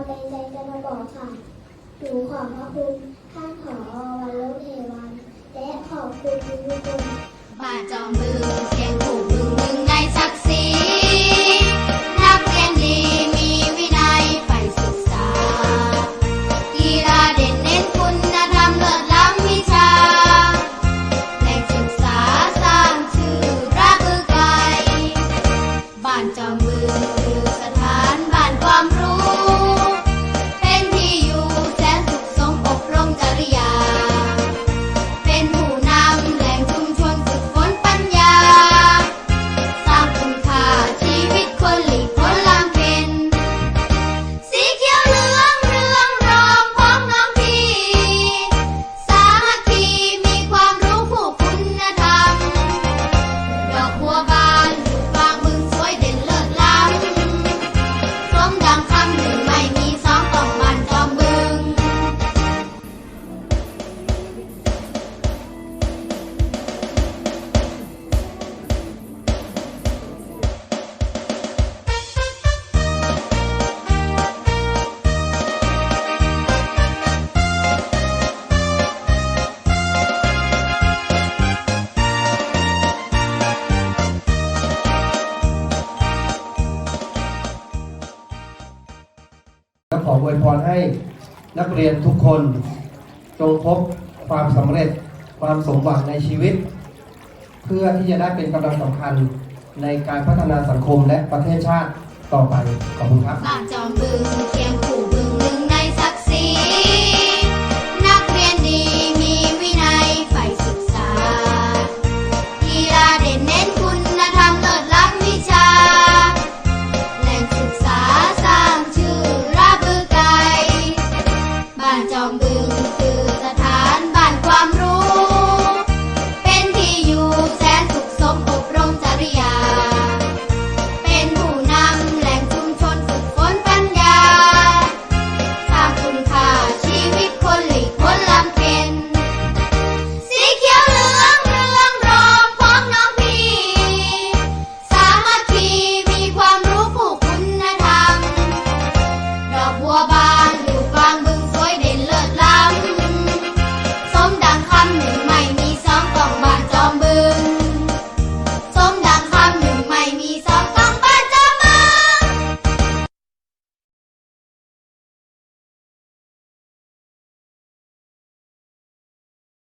ความในใจจะมาบอกค่ะหนูขอบพระคุณท่านผอวันลบเทวัน และขอบคุณทุกคนบาจอ ขออวยพรให้นักเรียนทุกคนจงพบความสำเร็จความสมหวังในชีวิต เพื่อที่จะได้เป็นกำลังสำคัญในการพัฒนาสังคมและประเทศชาติต่อไป ขอบคุณครับ จอมบึง will be.